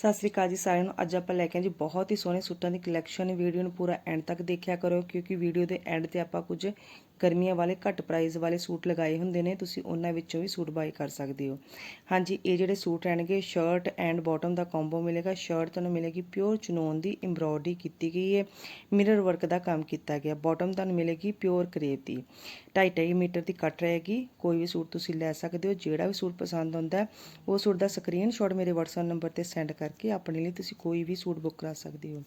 ਸਤਿ ਸ੍ਰੀ ਅਕਾਲ ਜੀ ਸਾਰਿਆਂ ਨੂੰ। ਅੱਜ ਆਪਾਂ ਲੈ ਕੇ ਆਏ ਜੀ ਬਹੁਤ ਹੀ ਸੋਹਣੇ ਸੂਟਾਂ ਦੀ ਕਲੈਕਸ਼ਨ ਵੀਡੀਓ ਨੂੰ ਪੂਰਾ ਐਂਡ ਤੱਕ ਦੇਖਿਆ ਕਰੋ ਕਿਉਂਕਿ ਵੀਡੀਓ ਦੇ ਐਂਡ ਤੇ ਆਪਾਂ ਕੁਝ ਗਰਮੀਆਂ ਵਾਲੇ ਘੱਟ ਪ੍ਰਾਈਸ ਵਾਲੇ ਸੂਟ ਲਗਾਏ ਹੁੰਦੇ ਨੇ। ਤੁਸੀਂ ਉਹਨਾਂ ਵਿੱਚੋਂ ਵੀ ਸੂਟ ਬਾਈ ਕਰ ਸਕਦੇ ਹੋ। ਹਾਂਜੀ, ਇਹ ਜਿਹੜੇ ਸੂਟ ਰਹਿਣਗੇ ਸ਼ਰਟ ਐਂਡ ਬਾਟਮ ਦਾ ਕੰਬੋ ਮਿਲੇਗਾ। ਸ਼ਰਟ ਤੁਹਾਨੂੰ ਮਿਲੇਗੀ ਪਿਓਰ ਚਨੋਨ ਦੀ ਐਮਬ੍ਰੋਇਡਰੀ ਕੀਤੀ ਗਈ ਹੈ। ਮਿਰਰ ਵਰਕ ਦਾ ਕੰਮ ਕੀਤਾ ਗਿਆ। ਬਾਟਮ ਤੁਹਾਨੂੰ ਮਿਲੇਗੀ ਪਿਓਰ ਕਰੇਪ ਦੀ। 2.5 ਮੀਟਰ ਦੀ ਕੱਟ ਰਹੇਗੀ। ਕੋਈ ਵੀ ਸੂਟ ਤੁਸੀਂ ਲੈ ਸਕਦੇ ਹੋ। ਜਿਹੜਾ ਵੀ ਸੂਟ ਪਸੰਦ ਆਉਂਦਾ ਉਹ ਸੂਟ ਦਾ ਸਕਰੀਨਸ਼ਾਟ ਮੇਰੇ WhatsApp ਨੰਬਰ ਤੇ ਸੈਂਡ ਕਰ ਕਰਕੇ ਆਪਣੇ ਲਈ ਤੁਸੀਂ ਕੋਈ ਵੀ ਸੂਟ ਬੁੱਕ ਕਰਾ ਸਕਦੇ ਹੋ।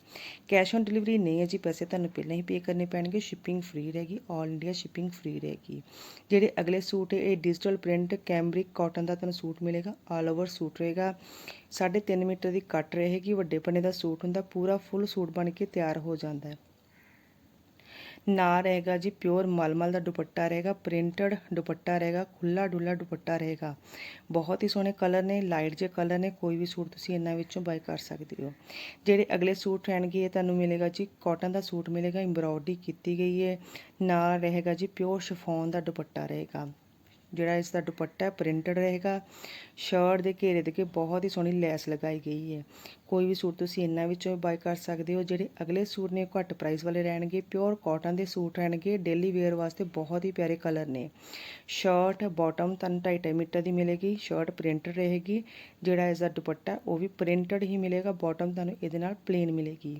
ਕੈਸ਼ ਔਨ ਡਿਲੀਵਰੀ ਨਹੀਂ ਹੈ ਜੀ, ਪੈਸੇ ਤੁਹਾਨੂੰ ਪਹਿਲਾਂ ਹੀ ਪੇ ਕਰਨੇ ਪੈਣਗੇ ਸ਼ਿਪਿੰਗ ਫ੍ਰੀ ਰਹੇਗੀ 올 ਇੰਡੀਆ ਸ਼ਿਪਿੰਗ ਫ੍ਰੀ ਰਹੇਗੀ। ਜਿਹੜੇ ਅਗਲੇ ਸੂਟ ਹੈ, ਇਹ ਡਿਜੀਟਲ ਪ੍ਰਿੰਟ ਕੈਮਰਿਕ ਕਾਟਨ ਦਾ ਤੁਹਾਨੂੰ ਸੂਟ ਮਿਲੇਗਾ ਆਲ ਓਵਰ ਸੂਟ ਰਹੇਗਾ। 3.5 ਮੀਟਰ ਦੀ ਕੱਟ ਰਹੇਗੀ, ਵੱਡੇ ਪੰਨੇ ਦਾ ਸੂਟ ਹੁੰਦਾ, ਪੂਰਾ ਫੁੱਲ ਸੂਟ ਬਣ ਕੇ ਤਿਆਰ ਹੋ ਜਾਂਦਾ ਹੈ। ਨਾ ਰਹੇਗਾ ਜੀ ਪਿਓਰ ਮਲਮਲ ਦਾ ਦੁਪੱਟਾ ਰਹੇਗਾ ਪ੍ਰਿੰਟਡ ਦੁਪੱਟਾ ਰਹੇਗਾ ਖੁੱਲਾ ਡੁੱਲਾ ਦੁਪੱਟਾ ਰਹੇਗਾ ਬਹੁਤ ਹੀ ਸੋਹਣੇ ਕਲਰ ਨੇ ਲਾਈਟ ਜੇ ਕਲਰ ਨੇ ਕੋਈ ਵੀ ਸੂਟ ਤੁਸੀਂ ਇਹਨਾਂ ਵਿੱਚੋਂ ਬਾਈ ਕਰ ਸਕਦੇ ਹੋ ਜਿਹੜੇ ਅਗਲੇ ਸੂਟ ਰਹਿਣਗੇ ਇਹ ਤੁਹਾਨੂੰ ਮਿਲੇਗਾ ਜੀ ਕਾਟਨ ਦਾ ਸੂਟ ਮਿਲੇਗਾ ਐਮਬ੍ਰੋਇਡਰੀ ਕੀਤੀ ਗਈ ਹੈ ਨਾਲ ਰਹੇਗਾ ਜੀ ਪਿਓਰ ਸ਼ਿਫੋਨ ਦਾ ਦੁਪੱਟਾ ਰਹੇਗਾ ਜਿਹੜਾ ਇਸ ਦਾ ਦੁਪੱਟਾ ਪ੍ਰਿੰਟਡ ਰਹੇਗਾ। ਸ਼ਰਟ ਦੇ ਘੇਰੇ ਦੇ ਕੇ ਬਹੁਤ ਹੀ ਸੋਹਣੀ ਲੈਸ ਲਗਾਈ ਗਈ ਹੈ। ਕੋਈ ਵੀ ਸੂਟ ਤੁਸੀਂ ਇਹਨਾਂ ਵਿੱਚੋਂ ਬਾਈ ਕਰ ਸਕਦੇ ਹੋ, ਜਿਹੜੇ ਅਗਲੇ ਸੂਟ ਨੇ ਉਹ ਘੱਟ ਪ੍ਰਾਈਸ ਵਾਲੇ ਰਹਿਣਗੇ ਪਿਓਰ ਕਾਟਨ ਦੇ ਸੂਟ ਰਹਿਣਗੇ ਡੇਲੀ ਵੇਅਰ ਵਾਸਤੇ ਬਹੁਤ ਹੀ ਪਿਆਰੇ ਕਲਰ ਨੇ। ਸ਼ਰਟ ਬਾਟਮ ਤੁਹਾਨੂੰ 2.5 ਮੀਟਰ ਦੀ ਮਿਲੇਗੀ, ਸ਼ਰਟ ਪ੍ਰਿੰਟਡ ਰਹੇਗੀ, ਜਿਹੜਾ ਇਸ ਦਾ ਦੁਪੱਟਾ ਉਹ ਵੀ ਪ੍ਰਿੰਟਡ ਹੀ ਮਿਲੇਗਾ ਬਾਟਮ ਤੁਹਾਨੂੰ ਇਹਦੇ ਨਾਲ ਪਲੇਨ ਮਿਲੇਗੀ।